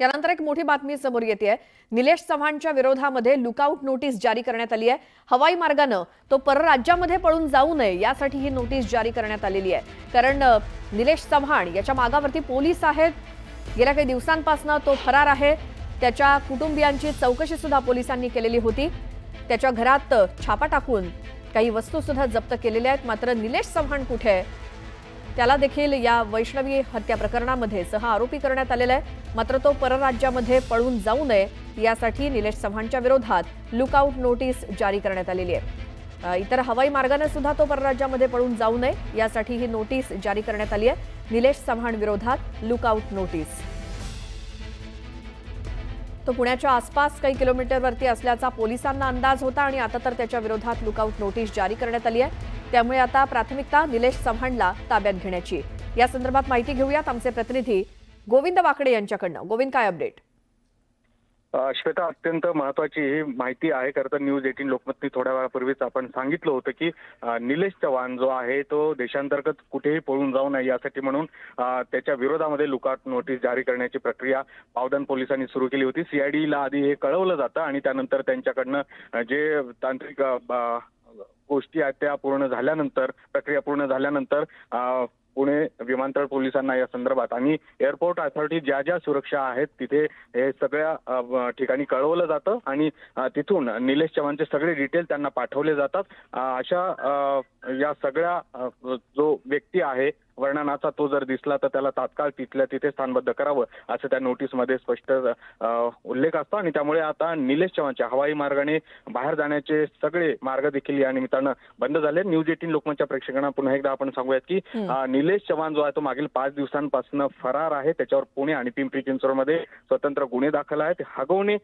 यानंतर एक मोठी बातमी समोर येते निलेश चव्हाणच्या विरोधामध्ये लुकआउट नोटीस जारी करण्यात आली आहे. हवाई मार्गानं तो परराज्यामध्ये पळून जाऊ नये यासाठी ही नोटीस जारी करण्यात आलेली आहे. कारण निलेश चव्हाण याच्या मागावरती पोलीस आहेत. गेल्या काही दिवसांपासून तो फरार आहे. त्याच्या कुटुंबियांची चौकशी सुद्धा पोलिसांनी केलेली होती. त्याच्या घरात छापा टाकून काही वस्तू सुद्धा जप्त केलेल्या आहेत. मात्र निलेश चव्हाण कुठे आहे? त्याला देखील या वैष्णवी हत्या प्रकरणामध्ये सह आरोपी करण्यात आलेला आहे. मात्र तो परराज्यामध्ये पळून जाऊ नये यासाठी निलेश चव्हाणच्या विरोधात लुकआउट नोटीस जारी करण्यात आलेली आहे. इतर हवाई मार्गाने सुद्धा तो परराज्यामध्ये पळून जाऊ नये यासाठी ही नोटीस जारी करण्यात आली आहे. निलेश चव्हाण विरोधात लुकआउट नोटीस तो पुण्याच्या आसपास काही किलोमीटरवरती असल्याचा पोलिसांना अंदाज होता आणि आता तर त्याच्या विरोधात लुकआउट नोटीस जारी करण्यात आली आहे. त्यामुळे आता प्राथमिकता निलेश चव्हाणला ताब्यात घेण्याची या संदर्भात माहिती घेऊयात आमचे प्रतिनिधी गोविंद वाकडे यांच्याकडनं. गोविंद काय अपडेट श्वेता अत्यंत महत्वाची ही माहिती आहे. खरं तर न्यूज एटीन लोकमतनी थोड्या वेळापूर्वीच आपण सांगितलं होतं की निलेश चव्हाण जो आहे तो देशांतर्गत कुठेही पळून जाऊ नये यासाठी म्हणून त्याच्या विरोधामध्ये लुकआउट नोटीस जारी करण्याची प्रक्रिया पावदान पोलिसांनी सुरू केली होती. सीआयडीला आधी हे कळवलं जातं आणि त्यानंतर त्यांच्याकडनं जे तांत्रिक गोष्टी आहेत त्या पूर्ण झाल्यानंतर प्रक्रिया पूर्ण झाल्यानंतर अ, पुणे विमानतळ पोलिसांना या संदर्भात आणि एअरपोर्ट अथॉरिटी ज्या ज्या सुरक्षा आहेत तिथे हे सगळ्या ठिकाणी कळवलं जातं आणि तिथून निलेश चव्हाणचे सगळे डिटेल त्यांना पाठवले जातात. अशा अ, या सगळ्या जो व्यक्ती आहे वर्णनाचा तो जर दिसला तर त्याला तात्काळ तिथल्या तिथे स्थानबद्ध करावं असं त्या नोटीसमध्ये स्पष्ट उल्लेख असतो. आणि त्यामुळे आता निलेश चव्हाणच्या हवाई मार्गाने बाहेर जाण्याचे सगळे मार्ग देखील या निमित्तानं बंद झाले. न्यूज एटीन लोकमतच्या प्रेक्षकांना पुन्हा एकदा आपण सांगूयात की निलेश चव्हाण जो आहे तो मागील पाच दिवसांपासून फरार आहे. त्याच्यावर पुणे आणि पिंपरी चिंचवडमध्ये स्वतंत्र गुन्हे दाखल आहेत. हगवणे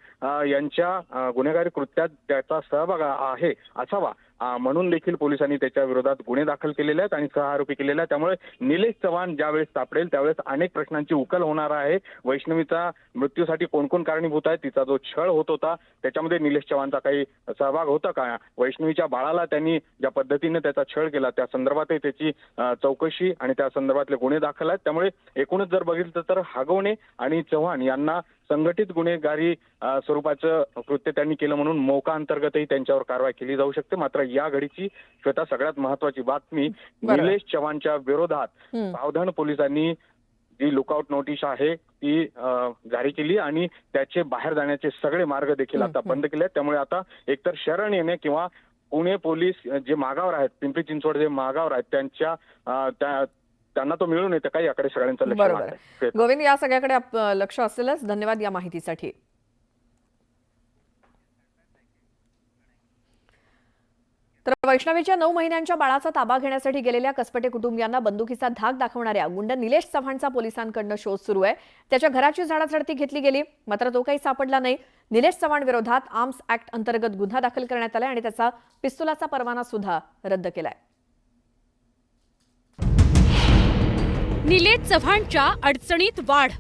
यांच्या गुन्हेगारी कृत्यात त्याचा सहभाग आहे असावा म्हणून देखील पोलिसांनी त्याच्या विरोधात गुन्हे दाखल केलेले आहेत आणि सह आरोपी केलेले आहेत. त्यामुळे निलेश चव्हाण ज्यावेळेस सापडेल त्यावेळेस अनेक प्रश्नांची उकल होणार आहे. वैष्णवीचा मृत्यूसाठी कोण कोण कारणीभूत आहे तिचा जो छळ होत होता त्याच्यामध्ये निलेश चव्हाणचा काही सहभाग होता का? वैष्णवीच्या बाळाला त्यांनी ज्या पद्धतीने त्याचा छळ केला त्या संदर्भातही त्याची चौकशी आणि त्या संदर्भातले गुन्हे दाखल आहेत. त्यामुळे एकूणच जर बघितलं तर हागवणे आणि चव्हाण यांना संघटित गुन्हेगारी स्वरूपाचं कृत्य त्यांनी केलं म्हणून मोका अंतर्गतही त्यांच्यावर कारवाई केली जाऊ शकते मात्र या घडीची श्वेता सगळ्यात महत्वाची बातमी. निलेश चव्हाणच्या विरोधात. सावधान पोलिसांनी जी लुकआउट नोटीस आहे ती जारी केली आणि त्याचे बाहेर जाण्याचे सगळे मार्ग देखील आता. बंद केले आहेत त्यामुळे आता एकतर शरण येणे किंवा पुणे पोलीस जे मागावर आहेत पिंपरी चिंचवड जे मागावर आहेत त्यांच्या त्यांना तो मिळून येतं का याकडे सगळ्यांचं लक्ष बरोबर. लागलंय. श्वेता. गोविंद या सगळ्याकडे आप- लक्ष असेलच धन्यवाद या माहितीसाठी तर वैष्णवीच्या नऊ महिन्यांच्या बाळाचा ताबा घेण्यासाठी गेलेल्या कसपटे कुटुंबियांना बंदुकीचा धाक दाखवणाऱ्या गुंड निलेश चव्हाणचा पोलिसांकडनं शोध सुरू आहे त्याच्या घराची झाडाझडती घेतली गेली मात्र तो काही सापडला नाही निलेश चव्हाण विरोधात आर्म्स ऍक्ट अंतर्गत गुन्हा दाखल करण्यात आलाय आणि त्याचा पिस्तुलाचा परवाना सुद्धा रद्द केलाय निलेश चव्हाणच्या अडचणीत वाढ.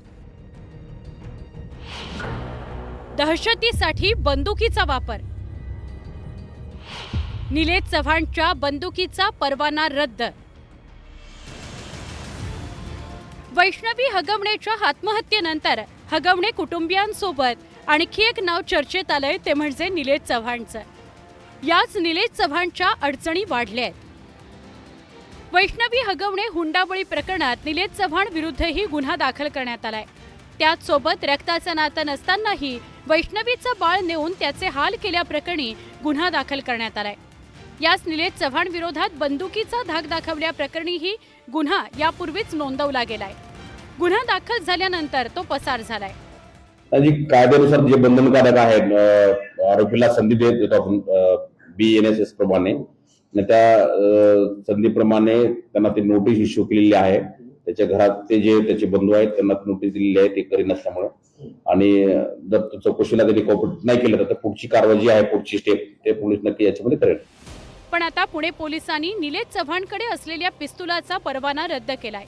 दहशतीसाठी बंदुकीचा वापर. निलेश चव्हाणच्या बंदुकीचा परवाना रद्द. वैष्णवी हगवणेच्या आत्महत्येनंतर हगवणे कुटुंबियांसोबत आणखी एक नाव चर्चेत आलंय ते म्हणजे निलेश चव्हाणचं. याच निलेश चव्हाणच्या अडचणी वाढल्या आहेत वैष्णवी हगवणे हुंडाबळी प्रकरणात निलेश चव्हाण विरुद्धही गुन्हा दाखल करण्यात आलाय. त्याच सोबत रक्ताचं नातं नसतानाही वैष्णवीचं बाळ नेऊन त्याचे हाल केल्याप्रकरणी गुन्हा दाखल करण्यात आलाय. याच निलेश चव्हाण विरोधात बंदुकीचा धाक दाखवल्याप्रकरणीही गुन्हा यापूर्वीच नोंदवला गेलाय. गुन्हा दाखल झाल्यानंतर तो पसार झालाय. कायद्यानुसार जे बंधनकारक आहेत आरोपीला संधी देत देतो आपण बी एन एस एस प्रमाणे. त्या संधीप्रमाणे त्यांना ते नोटीस इश्यू केलेली आहे. त्याच्या घरात ते जे त्याचे बंधू आहेत त्यांना नोटीस दिलेली आहे ते करी नसल्यामुळे. आणि जर चौकशीला त्यांनी कॉपरेट नाही केलं तर पुढची कारवाई जी आहे पुढची स्टेप ते पोलीस नक्की याच्यामध्ये करेल. पण आता पुणे पोलिसांनी निलेश चव्हाणकडे असलेल्या पिस्तुलाचा परवाना रद्द केलाय.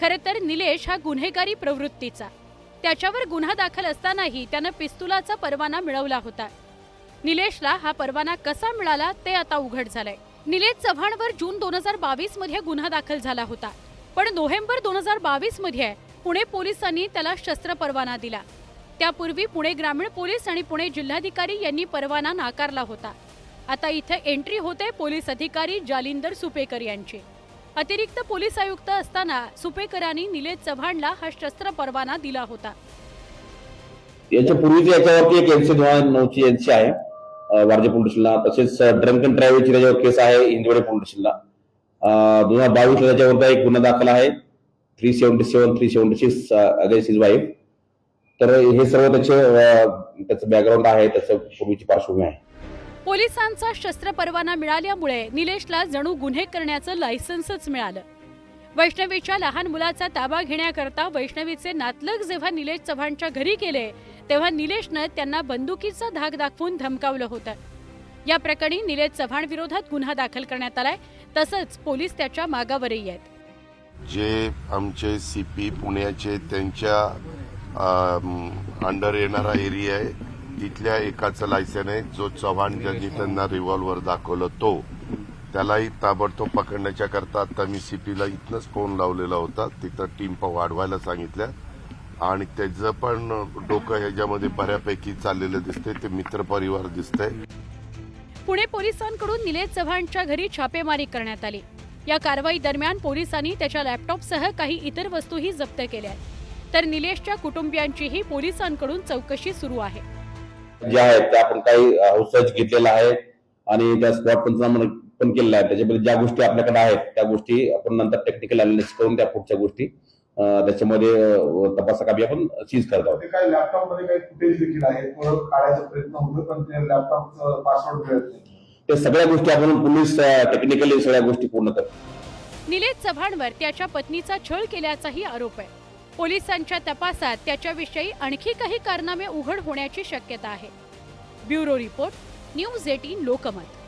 खरे तर निलेश हा गुन्हेगारी प्रवृत्तीचा. त्याच्यावर गुन्हा दाखल असतानाही त्यानं पिस्तुलाचा परवाना मिळवला होता. निलेशला हा परवाना कसा मिळाला ते आता उघड झालंय. निलेश चव्हाणवर जून दोन हजार बावीसमध्ये गुन्हा दाखल झाला होता. पण नोव्हेंबर दोन हजार बावीसमध्ये पुणे पोलिसांनी त्याला शस्त्र परवाना दिला. त्यापूर्वी पुणे ग्रामीण पोलीस आणि पुणे जिल्हाधिकारी यांनी परवाना नाकारला होता. आता इथे एंट्री होते पोलीस अधिकारी जालिंदर सुपेकर यांची. अतिरिक्त पोलीस आयुक्त असताना सुपेकरांनी निलेश चव्हाणला हा शस्त्र परवाना दिला होता. याच्या पूर्वीच याच्यावरती एक एनसी नऊची एनसी आहे. वारजे पोलीस स्टेशनला तसेच ड्रंक अँड ड्रायव्हरची त्याच्यावर केस आहे इंदोरे पोलीस स्टेशनला दोन हजार बावीसला त्याच्यावरचा एक गुन्हा दाखल आहे. Three seventy seven three seventy six against his wife तर हे सर्व त्याचे त्याचं बॅकग्राऊंड आहे त्याचं पूर्वीची पार्श्वभूमी आहे. पोलिसांचा शस्त्र परवाना मिळाल्यामुळे निलेशला जणू गुन्हे करण्याचं लायसन्सच मिळालं. वैष्णवीच्या लहान मुलाचा ताबा घेण्याकरता वैष्णवीचे नातलग जेव्हा निलेश चव्हाणच्या घरी गेले तेव्हा निलेशनं त्यांना बंदुकीचा धाक दाखवून धमकावलं होतं. या प्रकरणी निलेश चव्हाण विरोधात गुन्हा दाखल करण्यात आलाय तसंच पोलीस त्याच्या मागावरही आहेत. जे आमचे सी पी पुण्याचे त्यांच्या अंडर येणारा एरिया आहे तिथल्या एकाचं लायसन आहे जो चव्हाण ज्यांनी त्यांना रिव्हॉल्वर दाखवलं तो त्यालाही ताबडतोब पकडण्याच्या करता आता मी सीपीला इथनंच फोन लावलेला होता तिथं टीम वाढवायला सांगितल्या. आणि त्याचं पण डोकं ह्याच्यामध्ये बऱ्यापैकी चाललेलं दिसतंय. ते मित्रपरिवार दिसतंय. पुणे पोलिसांकडून निलेश चव्हाणच्या घरी छापेमारी करण्यात आली. या कारवाई दरम्यान पोलिसांनी त्याच्या लॅपटॉपसह काही इतर वस्तूही जप्त केल्या आहेत. तर निलेशच्या कुटुंबियांचीही पोलिसांकडून चौकशी सुरू आहे. जे आहेत त्या आपण काही रिसर्च घेतलेला आहे आणि त्या स्पॉट पंचनामा पण केलेला आहे त्याच्यामध्ये ज्या गोष्टी आपल्याकडे आहेत त्या गोष्टी आपण नंतर टेक्निकल अनालिसिस करून त्या पुढच्या गोष्टी त्याच्यामध्ये अं, तपासाकामी आपण सीज करत आहोत. काही लॅपटॉपमध्ये काही फुटेज देखील आहे? काढायचा प्रयत्न होतो पण ते लॅपटॉपचं पासवर्ड मिळत नाही. ते सगळ्या गोष्टी आपण पोलीस टेक्निकली सगळ्या गोष्टी पूर्ण करतो. निलेश चव्हाणवर त्याच्या पत्नीचा छळ केल्याचाही आरोप आहे. पोलिसांच्या तपासात त्याच्याविषयी आणखी काही कारनामे उघड होण्याची शक्यता आहे. Bureau report news eighteen Lokmat.